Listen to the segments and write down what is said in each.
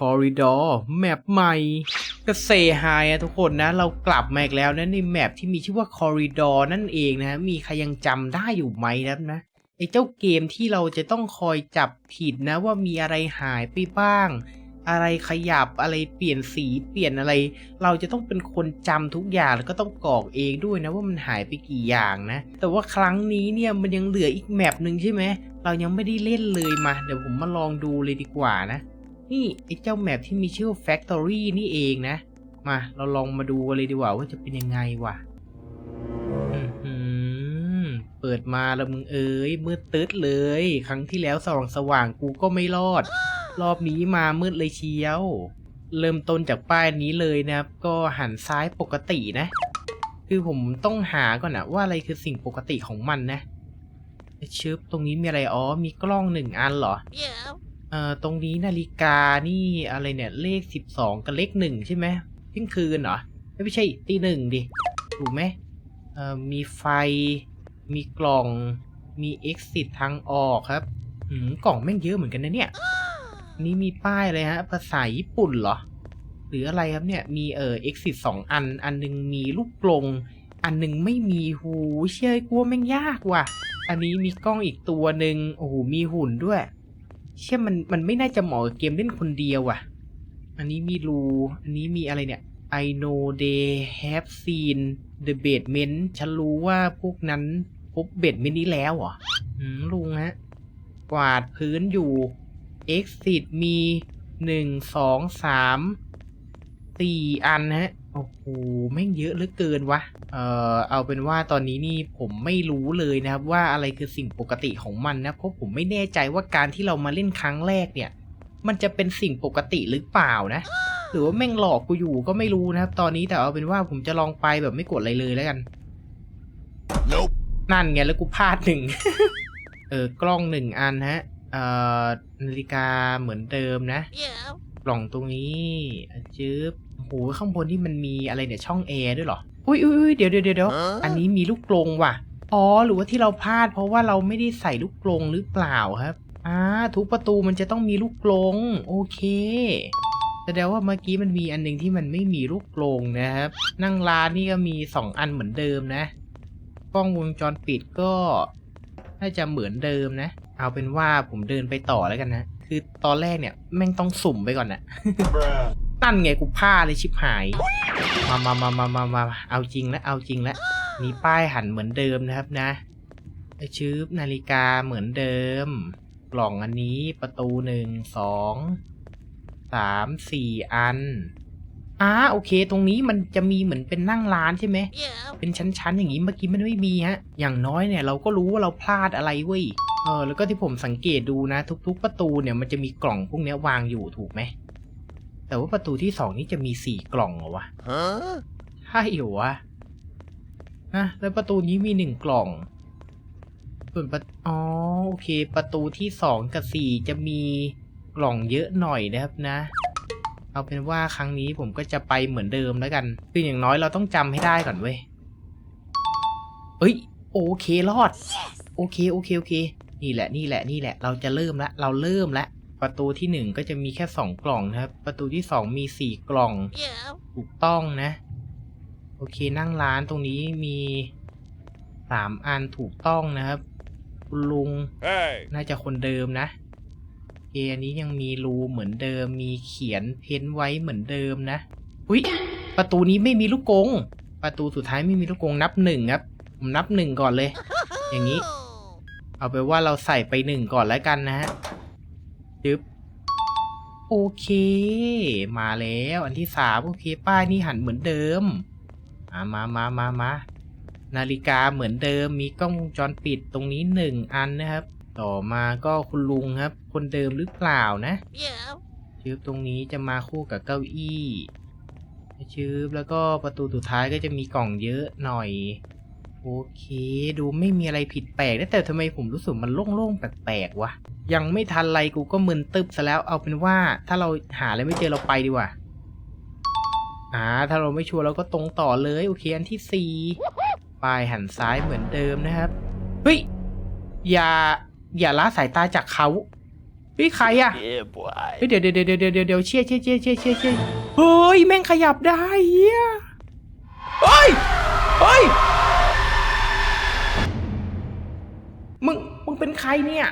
Corridor แมปใหม่ก็เซฮายอะทุกคนนะ เรากลับมาอีกแล้วนะในแมปที่มีชื่อว่า Corridor นั่นเองนะมีใครยังจำได้อยู่ไหมนะครับนะไอ้เจ้าเกมที่เราจะต้องคอยจับผิดนะว่ามีอะไรหายไปบ้าง อะไรขยับอะไรเปลี่ยนสีเปลี่ยนอะไร เราจะต้องเป็นคนจำทุกอย่างแล้วก็ต้องกรอกเองด้วยนะว่ามันหายไปกี่อย่างนะ แต่ว่าครั้งนี้เนี่ยมันยังเหลืออีกแมปหนึ่งใช่ไหมเรายังไม่ได้เล่นเลยมา เดี๋ยวผมมาลองดูเลยดีกว่านะ นี่ไอ้เจ้าแมปที่มีชื่อ Factory นี่เองนะ มาเราลองมาดูกันเลยดีกว่าว่าจะเป็นยังไงวะเปิดมาแล้วมึงเอ้ยมืดตึ๊ดเลย ครั้งที่แล้วสว่างสว่างกูก็ไม่รอด รอบนี้มามืดเลยเชียว เริ่มต้นจากป้ายนี้เลยนะครับ ก็หันซ้ายปกตินะ คือผมต้องหาก่อนนะว่าอะไรคือสิ่งปกติของมันนะชึบตรงนี้มีอะไรอ๋อมีกล้องหนึ่งอันเหรอ Yeah. เอ่อตรงนี้นาฬิกานี่อะไรเนี่ยเลขสิบสองกับเลขหนึ่งใช่ไหมเที่ยงคืนเหรอไม่ใช่ตีหนึ่งดิถูกไหมเอ่อมีไฟ มีกล่อง มี exit ทางออกครับอืมกล่องแม่งเยอะเหมือนกันนะเนี่ย นี่มีป้ายอะไรฮะ ภาษาญี่ปุ่นเหรอ หรืออะไรครับเนี่ย มีเอ่อ exit สองอัน อันหนึงมีลูกกลง อันหนึงไม่มีหูเชื่อกลัวแม่งยากว่ะ อันนี้มีกล้องอีกตัวหนึ่งโอ้โห มีหุ่นด้วย เชื่อมันมันไม่น่าจะเหมาะกับเกมเล่นคนเดียวว่ะ อันนี้มีรู อันนี้มีอะไรเนี่ย I know they have seen the basement ฉันรู้ว่าพวกนั้นพบเบดเมนนี้แล้วเหรออืลุงฮะ กวาดพื้นอยู่ exit มีหนึ่งสองสามสี่อันฮะ โอ้โหแม่งเยอะเหลือเกินวะ เอ่อ เอาเป็นว่าตอนนี้นี่ผมไม่รู้เลยนะครับว่าอะไรคือสิ่งปกติของมันนะเพราะผมไม่แน่ใจว่าการที่เรามาเล่นครั้งแรกเนี่ย มันจะเป็นสิ่งปกติหรือเปล่านะ หรือว่าแม่งหลอกกูอยู่ก็ไม่รู้นะครับ ตอนนี้แต่เอาเป็นว่าผมจะลองไปแบบไม่กดอะไรเลยแล้วกัน Nope. นั่นไงแล้วกูพลาดหนึ่ง เออกล้องหนึ่งอันฮะ เอ่อนาฬิกาเหมือนเดิมนะ Yeah. กล่องตรงนี้อะจึ๊บ โอ้โหข้างบนที่มันมีอะไรเนี่ยช่องแอร์ด้วยเหรอ อุ้ยอุ้ยอุ้ยเดี๋ยวเดี๋ยวเดี๋ยว Huh? อันนี้มีลูกกลงว่ะ อ๋อ หรือว่าที่เราพลาด เพราะว่าเราไม่ได้ใส่ลูกกลงหรือเปล่าครับ อ่า ทุกประตูมันจะต้องมีลูกกลง โอเคแสดงว่าเมื่อกี้มันมีอันหนึงที่มันไม่มีลูกกลงนะครับ นั่งร้านนี่ก็มีสองอันเหมือนเดิมนะ กล้องวงจรปิดก็น่าจะเหมือนเดิมนะ เอาเป็นว่าผมเดินไปต่อแล้วกันนะ คือตอนแรกเนี่ยแม่งต้องสุ่มไปก่อนนะ Bruh. นั่นไงกูพลาดเลยชิบหาย มามามามามามาเอาจริงแล้วเอาจริงแล้วมีป้ายหันเหมือนเดิมนะครับนะไอชืบนาฬิกาเหมือนเดิม กล่องอันนี้ประตูหนึ่งสองสามสี่อันอ่าโอเค ตรงนี้มันจะมีเหมือนเป็นนั่งร้านใช่ไหม Yeah. เป็นชั้นๆอย่างนี้เมื่อกี้มันไม่มีฮะ อย่างน้อยเนี่ยเราก็รู้ว่าเราพลาดอะไรเว้ยเออแล้วก็ที่ผมสังเกตดูนะ ทุก ๆ ประตูเนี่ยมันจะมีกล่องพวกเนี้ยวางอยู่ถูกไหม แต่ว่าประตูที่สองนี่จะมีสี่กล่องเหรอวะ Huh? ใช่เหรอวะนะแล้วประตูนี้มีหนึ่งกล่อง ส่วนประอ๋อโอเค ประตูที่สองกับสี่จะมีกล่องเยอะหน่อยนะครับนะ เอาเป็นว่าครั้งนี้ผมก็จะไปเหมือนเดิมแล้วกันคืออย่างน้อยเราต้องจำให้ได้ก่อนเว้ยเอ้ยโอเครอด โอเคโอเคโอเค นี่แหละนี่แหละนี่แหละ เราจะเริ่มละเราเริ่มละ ประตูที่หนึ่งก็จะมีแค่สองกล่องนะครับ ประตูที่สองมีสี่กล่อง Yeah. ถูกต้องนะ โอเคนั่งร้านตรงนี้มีสามอันถูกต้องนะครับคุณลุง Hey. น่าจะคนเดิมนะโอเคอันนี้ยังมีรูเหมือนเดิม มีเขียนเพ้นท์ไว้เหมือนเดิมนะอุ้ยประตูนี้ไม่มีลูกกง ประตูสุดท้ายไม่มีลูกกงนับหนึ่งครับ ผมนับหนึ่งก่อนเลย อย่างนี้ เอาไปนว่าเราใส่ไปหนึ่งก่อนแล้วกันนะฮะ จึ๊บโอเค มาแล้วอันที่สามโอเค ป้ายนี่หันเหมือนเดิมอ่ามามามามานาฬิกาเหมือนเดิมมีกล้องวงจรปิดตรงนี้หนึ่งอันนะครับ ต่อมาก็คุณลุงครับ คนเดิมหรือเปล่านะ Yeah. ชืบตรงนี้จะมาคู่กับเก้าอี้ชืบแล้วก็ประตูสุดท้ายก็จะมีกล่องเยอะหน่อย โอเค ดูไม่มีอะไรผิดแปลกนะแต่ทำไมผมรู้สึกมันโล่งๆ แปลกๆวะ ยังไม่ทันไรกูก็มึนตึบซะแล้วเอาเป็นว่าถ้าเราหาอะไรไม่เจอเราไปดีกว่าอ่าถ้าเราไม่ชัวร์เราก็ตรงต่อเลยโอเคอันที่สี่ป้ายหันซ้ายเหมือนเดิมนะครับเฮ้ยอย่าอย่าละสายตาจากเขาฮ้ยใครอะ Yeah, boy. เฮ้ยเดี๋ยวเดี๋ยวเดี๋ยวเดี๋ยวเดี๋ยวเดี๋ยวเชี่ยเชี่ยเชี่ยเชี่ยเชี่ยเชี่ยเฮ้ยแม่งขยับได้เฮียเฮ้ยเฮ้ย มึง มึงเป็นใครเนี่ย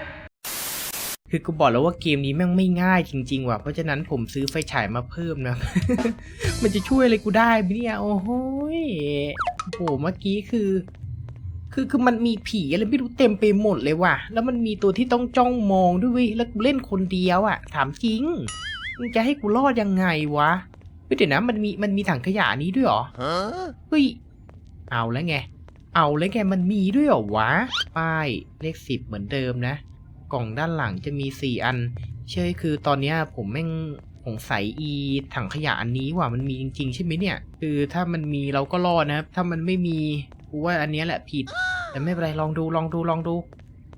คือกูบอกแล้วว่าเกมนี้แม่งไม่ง่ายจริง ๆ ว่ะ เพราะฉะนั้นผมซื้อไฟฉายมาเพิ่มนะ มันจะช่วยอะไรกูได้ไหมเนี่ย โอ้โหโอ้โห เมื่อกี้คือ คือคือมันมีผีอะไรไม่รู้เต็มไปหมดเลยว่ะ แล้วมันมีตัวที่ต้องจ้องมองด้วยเว้ย แล้วกูเล่นคนเดียวอะ ถามจริง มึงจะให้กูรอดยังไงวะเฮ้ยเดี๋ยวนะ มันมี มันมีถังขยะนี้ด้วยเหรอเฮ้ย เอาแล้วไง เอาแล้วไงมันมีด้วยเหรอวะ ป้ายเลขสิบเหมือนเดิมนะ กล่องด้านหลังจะมีสี่อัน เชื่อคือตอนเนี้ยผมแม่งสงสัยอีถังขยะอันนี้ว่ามันมีจริง ๆ ใช่ไหมเนี่ย คือถ้ามันมีเราก็รอดนะครับ ถ้ามันไม่มีกูว่าอันนี้แหละผิด แต่ไม่เป็นไรลองดูลองดูลองดู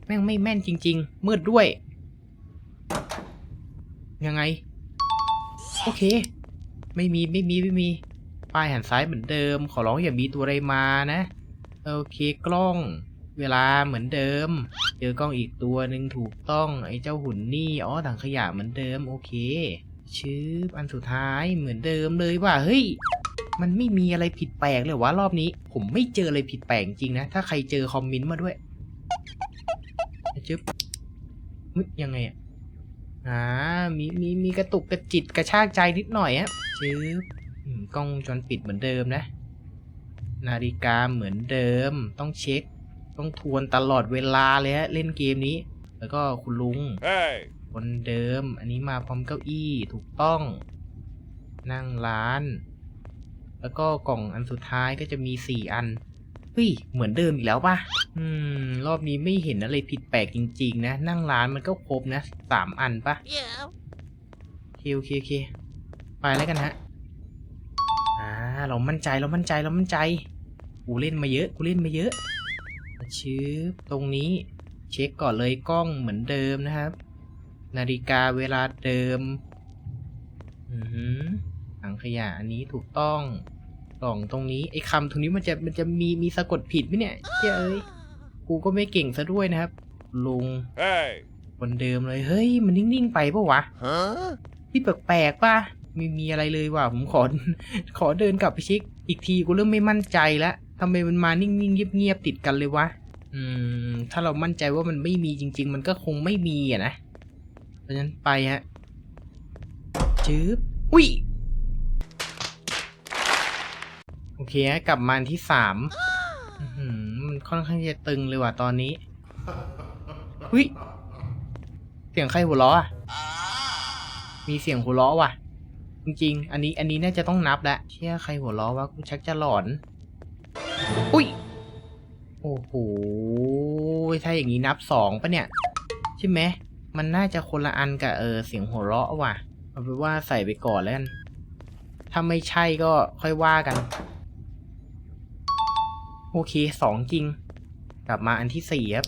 แม่งไม่แม่นจริง ๆ มืดด้วย ยังไง โอเค ไม่มีไม่มีไม่มีป้ายหันซ้ายเหมือนเดิม ขอร้องอย่ามีตัวอะไรมานะ โอเคกล้องเวลาเหมือนเดิม เจอกล้องอีกตัวหนึ่งถูกต้องไอ้เจ้าหุ่นนี่อ๋อถังขยะเหมือนเดิมโอเคชืบอันสุดท้ายเหมือนเดิมเลยว่าเฮ้ย มันไม่มีอะไรผิดแปลกเลยวะรอบนี้ ผมไม่เจออะไรผิดแปลกจริงนะ ถ้าใครเจอคอมเมนต์มาด้วยจึ๊บมึยังไงอะอ่ามีมีมีกระตุกกระจิตกระชากใจนิดหน่อยอะจึ๊บอืมกล้องวงจรปิดเหมือนเดิมนะ นาฬิกาเหมือนเดิม ต้องเช็ค ต้องทวนตลอดเวลาเลยฮะเล่นเกมนี้ แล้วก็คุณลุง Hey. คนเดิม อันนี้มาพร้อมเก้าอี้ถูกต้อง นั่งร้าน แล้วก็กล่องอันสุดท้ายก็จะมีสี่อันเฮ้ยเหมือนเดิมอีกแล้วป่ะอืม รอบนี้ไม่เห็นอะไรผิดแปลกจริง ๆ นะ นั่งร้านมันก็ครบนะสามอันป่ะ Yeah. โอเคโอเคโอเคไปแล้วกันฮะอ่า เรามั่นใจเรามั่นใจเรามั่นใจ กูเล่นมาเยอะ กูเล่นมาเยอะชื้อตรงนี้เช็คก่อนเลยกล้องเหมือนเดิมนะครับ นาฬิกาเวลาเดิมอือหือถังขยะอันนี้ถูกต้องกล่องตรงนี้ไอ้คำตรงนี้มันจะมันจะมีมีสะกดผิดไหมเนี่ยเจ้ยเอ้ยกูก็ไม่เก่งซะด้วยนะครับ ลุง Hey. คนเดิมเลยเฮ้ย มันนิ่งๆไปปะวะ Huh? พี่แปลกๆป่ะ ไม่มีอะไรเลยว่ะผมขอ ขอเดินกลับไปเช็คอีกทีกูเริ่มไม่มั่นใจแล้วทำไมมันมานิ่งๆเงียบๆติดกันเลยวะอืม ถ้าเรามั่นใจว่ามันไม่มีจริง ๆ มันก็คงไม่มีอะนะ เพราะฉะนั้นไปฮะจืบอุ้ยโอเคฮะกลับมาที่สามมันค่อนข้างจะตึงเลยว่ะตอนนี้อุ้ยเสียงใครหัวเราะอะมีเสียงหัวเราะว่ะ จริงๆ อันนี้อันนี้น่าจะต้องนับแล้วเชื่อใครหัวเราะวะกูชักจะหลอน อุ้ย โอ้โห ถ้าอย่างนี้นับสองปะเนี่ย ใช่ไหม มันน่าจะคนละอันกับเออเสียงหัวเราะว่ะ เอาเป็นว่าใส่ไปก่อนแล้วกัน ถ้าไม่ใช่ก็ค่อยว่ากัน โอเคสองจริง กลับมาอันที่สี่ครับ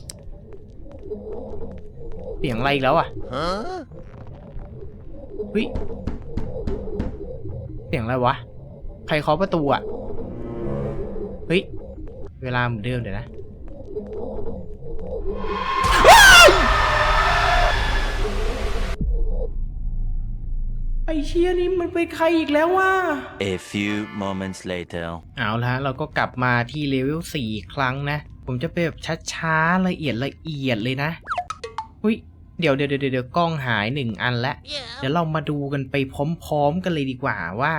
เสียงอะไรอีกแล้วอะ Huh? เฮ้ยเสียงอะไรวะ ใครเคาะประตูอะ เฮ้ย เวลาเหมือนเดิมเดี๋ยวนะ ไอเชียนี่มันเป็นใครอีกแล้ววะ A few moments later. เอาละฮะเราก็กลับมาที่เลเวลสี่ครั้งนะ ผมจะไปแบบช้าๆ ละเอียดละเอียดเลยนะอุ้ย เดี๋ยวเดี๋ยวเดี๋ยวเดี๋ยวกล้องหายหนึ่งอันแล้ว Yeah. เดี๋ยวเรามาดูกันไปพร้อม ๆ กันเลยดีกว่าว่า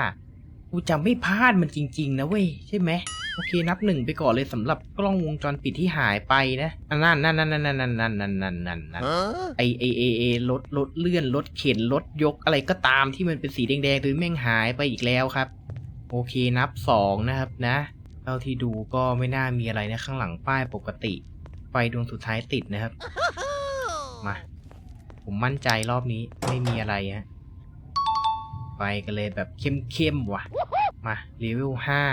กูจะไม่พลาดมันจริง ๆ นะเว้ยใช่ไหมโอเคนับหนึ่งไปก่อนเลยสำหรับกล้องวงจรปิดที่หายไปนะอันนั่นนั่นนั่นนั่นนั่นนั่นนั่นนั่นนั่นนั่น Huh? ไอไอไอไอรถรถเลื่อนรถเข็นรถยกอะไรก็ตามที่มันเป็นสีแดงๆตัวนี้แม่งหายไปอีกแล้วครับ โอเคนับสองนะครับนะเท่าที่ดูก็ไม่น่ามีอะไรนะข้างหลังป้ายปกติ ไฟดวงสุดท้ายติดนะครับ มา ผมมั่นใจรอบนี้ไม่มีอะไรฮะไปกันเลยแบบเข้มๆว่ะ มาเลเวลห้า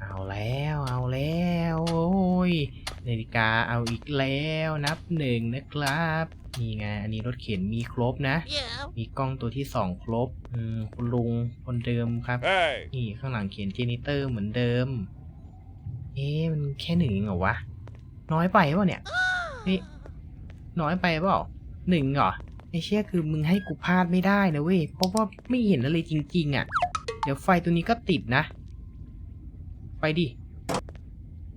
เอาแล้วเอาแล้วโอ้ยนาฬิกาเอาอีกแล้วนับหนึ่งนะครับนี่ไงอันนี้รถเข็นมีครบนะ Yeah. มีกล้องตัวที่สองครบอืมคุณลุงคนเดิมครับ Hey. นี่ข้างหลังเขียนเจนิเตอร์เหมือนเดิม เอ๊ะมันแค่หนึ่งเหรอวะ น้อยไปเปล่าเนี่ยนี่น้อยไปเปล่า หนึ่งเหรอไอเชี่ยคือมึงให้กูพลาดไม่ได้นะเว้ย เพราะว่าไม่เห็นอะไรจริง ๆ อะ เดี๋ยวไฟตัวนี้ก็ติดนะ ไปดิ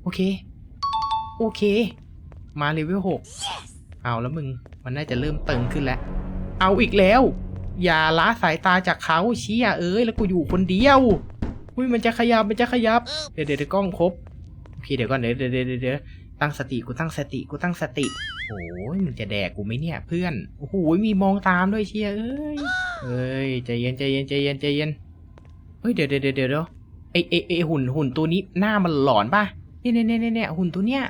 โอเค โอเค มาเลเวลหกเอาแล้วมึง มันน่าจะเริ่มตึงขึ้นแล้ว เอาอีกแล้ว อย่าละสายตาจากเขาเชี่ยเอ้ย แล้วกูอยู่คนเดียวอุ้ยมันจะขยับ มันจะขยับ เดี๋ยวเดี๋ยวกล้องครบ โอเคเดี๋ยวก่อนเดี๋ยวเดี๋ยวเดี๋ยวตั้งสติ กูตั้งสติ กูตั้งสติ โอ้ยมึงจะแดกกูไหมเนี่ยเพื่อน โอ้โหมีมองตามด้วยเชียเอ้ยเอ้ยใจเย็นใจเย็นใจเย็นใจเย็นเฮ้ยเดี๋ยวเดี๋ยวเดี๋ยวเดี๋ยวไอไอไอหุ่นหุ่นตัวนี้หน้ามันหลอนป่ะเนี่ยเนี่ยเนี่ยเนี่ยหุ่นตัวเนี้ย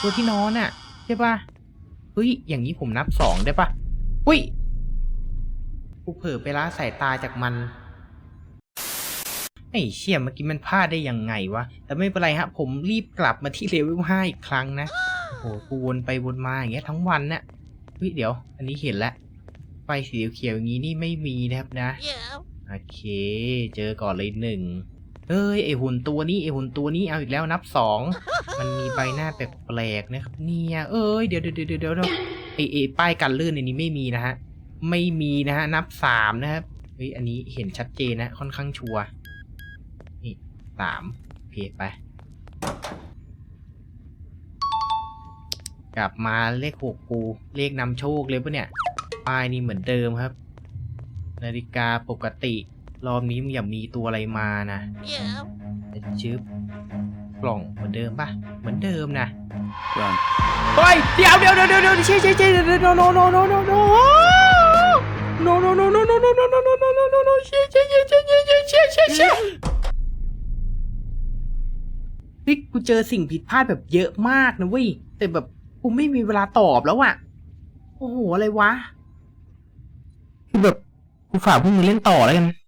ตัวที่นอนอะใช่ป่ะเฮ้ยอย่างนี้ผมนับสองได้ป่ะอุ้ยกูเผลอไปละสายตาจากมันไอ้เชี่ยเมื่อกี้มันพลาดได้ยังไงวะ แต่ไม่เป็นไรฮะ ผมรีบกลับมาที่เลเวลห้าอีกครั้งนะ โอ้โหกูวนไปวนมาอย่างเงี้ยทั้งวันน่ะเฮ้ยเดี๋ยว อันนี้เห็นแล้วไฟสีเขียวๆอย่างงี้นี่ไม่มีนะครับนะ โอเค เจอก่อนเลยหนึ่งเอ้ยไอหุ่นตัวนี้ไอหุ่นตัวนี้เอาอีกแล้วนับสองมันมีใบหน้าแปลกๆนะครับเนี่ยเอ้ยเดี๋ยวเดี๋ยวเดี๋ยวเดี๋ยวเดี๋ยวไอไอป้ายกันลื่นในนี้ไม่มีนะฮะไม่มีนะฮะนับสามนะครับเฮ้ยอันนี้เห็นชัดเจนนะค่อนข้างชัวร์นี่สามโอเคไป กลับมาเลขหกกูเลขนำโชคเลยปะเนี่ยป้ายนี่เหมือนเดิมครับ นาฬิกาปกติ รอบนี้มึงอย่ามีตัวอะไรมานะชึบกล่องเหมือนเดิมปะเหมือนเดิมนะ Run. เฮ้ยเดี๋ยวเดี๋ยวเดี๋ยวเดี๋ยวเดี๋ยวเชี่ยเชี่ยเชี่ยเดี๋ยวโนโนโนโนโนโนโนโนโนโนโนโนโนโนโนโนโนโนเชี่ยเชี่ยเชี่ยเชี่ยเชี่ยเชี่ยเชี่ยเชี่ยเฮ้ยกูเจอสิ่งผิดพลาดแบบเยอะมากนะเว้ยแต่แบบ กูไม่มีเวลาตอบแล้วอะโอ้โห อะไรวะ คือแบบกูฝากพวกมึงเล่นต่อแล้วกัน